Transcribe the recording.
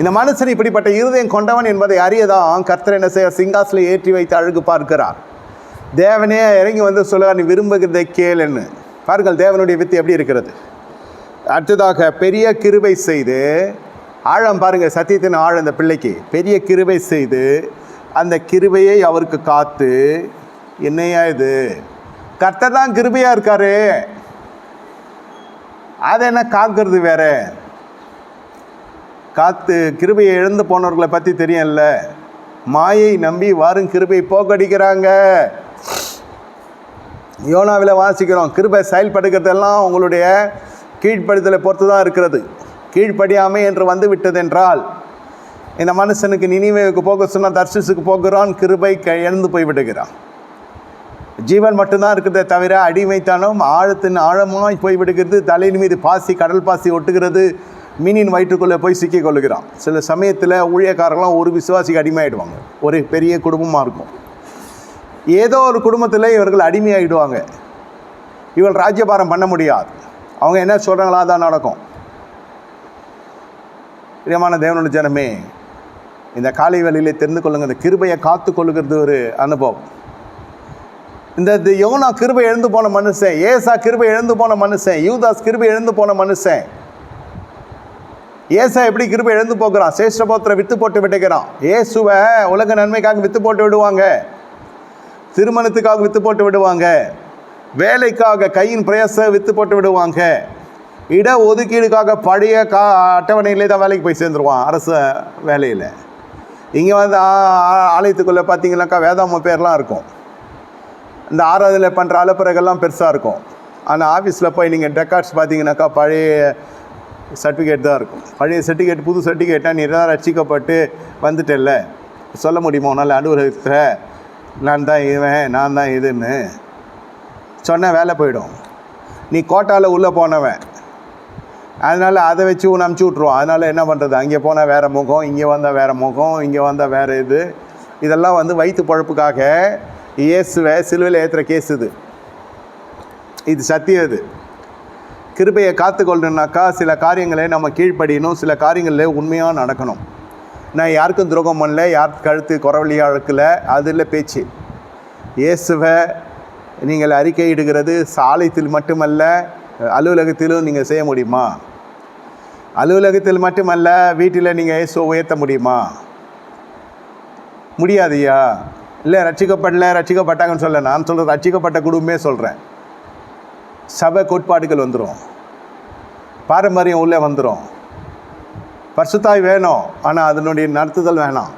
இந்த மனுஷன் இப்படிப்பட்ட இருதயம் கொண்டவன் என்பதை அறியதான் கர்த்தர் என்ன செய்ய சிங்காசில் ஏற்றி வைத்து அழகு பார்க்கிறார். தேவனே இறங்கி வந்து சொல்லுவார் நீ விரும்புகிறதை கேளுன்னு பாருங்கள் தேவனுடைய வித்து எப்படி இருக்கிறது? அடுத்ததாக பெரிய கிருபை செய்து ஆழம் பாருங்க சத்தியத்தின் ஆழம் இந்த பிள்ளைக்கு. பெரிய கிருபை செய்து அந்த கிருபையை அவருக்கு காத்து என்னையா இது? கர்த்தர் தான் கிருபையாக இருக்காரு. அதை என்ன காக்கிறது வேற? காத்து கிருபையை இழந்து போனவர்களை பற்றி தெரியும்ல? மாயை நம்பி வாரும் கிருபை போக்கடிக்கிறாங்க. யோனாவில் வாசிக்கிறோம் கிருபை செயல்படுகிறதெல்லாம் உங்களுடைய கீழ்ப்படுதலை பொறுத்து தான் இருக்கிறது. கீழ்ப்படியாமை என்று வந்து விட்டதென்றால் இந்த மனுஷனுக்கு நினைவுக்கு போக சொன்னால் தர்சிஸுக்கு போகிறான் கிருபை க- இழந்து போய் விடுகிறான் ஜீவன் மட்டும்தான் இருக்கிறதே தவிர அடிமைத்தனம் ஆழத்தின் ஆழமாய் போய் விடுகிறது தலையின் மீது பாசி கடல் பாசி ஒட்டுகிறது. மீனின் வயிற்றுக்குள்ளே போய் சிக்கிக் கொள்ளுகிறான் சில சமயத்தில் ஊழியக்காரங்களாம் ஒரு விசுவாசிக்கு அடிமையாயிடுவாங்க. ஒரு பெரிய குடும்பமாக இருக்கும். ஏதோ ஒரு குடும்பத்தில் இவர்கள் அடிமையாகிடுவாங்க இவள் ராஜ்யபாரம் பண்ண முடியாது. அவங்க என்ன சொல்கிறாங்களோ அதான் நடக்கும். பிரியமான தேவனோட ஜனமே இந்த காலை வேளையிலே தெரிந்து கொள்ளுங்க இந்த கிருபையை காத்து கொள்ளுகிறது ஒரு அனுபவம். இந்த இந்த யோனா கிருபை எழுந்து போன மனுஷன் ஏசா கிருபை எழுந்து போன மனுஷன் யூதாஸ் கிருபை எழுந்து போன மனுஷன். ஏசா எப்படி கிருபை எழுந்து போகிறான்? சேஷ்டபோத்திர வித்து போட்டு விட்டுக்கிறான் ஏசுவை உலக நன்மைக்காக வித்து போட்டு விடுவாங்க. திருமணத்துக்காக வித்து போட்டு விடுவாங்க. வேலைக்காக கையின் பிரயாச வித்து போட்டு விடுவாங்க. இட ஒதுக்கீடுக்காக பழைய கா அட்டவணையிலே தான் வேலைக்கு போய் சேர்ந்துருவான் அரசு வேலையில். இங்கே வந்து ஆலயத்துக்குள்ளே பார்த்தீங்கன்னாக்கா வேதாம பேர்லாம் இருக்கும். இந்த ஆராதனை பண்ணுற அலப்புறைகள்லாம் பெருசாக இருக்கும். ஆனால் ஆஃபீஸில் போய் நீங்கள் டெக்கார்ட்ஸ் பார்த்தீங்கன்னாக்கா பழைய சர்டிஃபிகேட் தான் இருக்கும். பழைய சர்டிஃபிகேட் புது சர்டிஃபிகேட்டாக நீ தான் ரட்சிக்கப்பட்டு சொல்ல முடியுமா? உன்னால் அலுவலகத்தில் நான் தான் இவன் நான் தான் இதுன்னு. சொன்ன வேலை போயிடும். நீ கோட்டாவில் உள்ளே போனவன். அதனால் அதை வச்சு உன்னை அமுச்சு விட்ருவோம் அதனால் என்ன பண்ணுறது அங்கே போனால் வேறு முகம் இங்கே வந்தால் வேறு முகம் இங்கே வந்தால் வேறு இது. இதெல்லாம் வந்து வயிற்று பழப்புக்காக இயேசுவை சிலுவையில் ஏற்றுற கேஸ் இது. இது சத்தியம் இது. கிருபையை காத்துக்கொள்ளணுனாக்கா சில காரியங்களை நம்ம கீழ்ப்படியணும் சில காரியங்களில் உண்மையாக நடக்கணும். நான் யாருக்கும் துரோகம் பண்ணல யார் கழுத்து குறவழியாக அழுக்கல அதில் பேச்சு. இயேசுவை நீங்கள் அறிக்கையிடுகிறது சாலைத்தில் மட்டுமல்ல அலுவலகத்திலும் நீங்கள் செய்ய முடியுமா? அலுவலகத்தில் மட்டுமல்ல வீட்டில் நீங்கள் இயேசுவை உயர்த்த முடியுமா? முடியாதுய்யா. இல்லை ரட்சிக்கப்படல ரட்சிக்கப்பட்டாங்கன்னு சொல்ல நான் சொல்கிறது ரட்சிக்கப்பட்ட குடும்பமே சொல்கிறேன் சபை கோட்பாடுகள் வந்துடும் பாரம்பரியம் உள்ளே வந்துடும் பரிசுத்தாய் வேணும். ஆனால் அதனுடைய நடத்துதல் வேணாம்.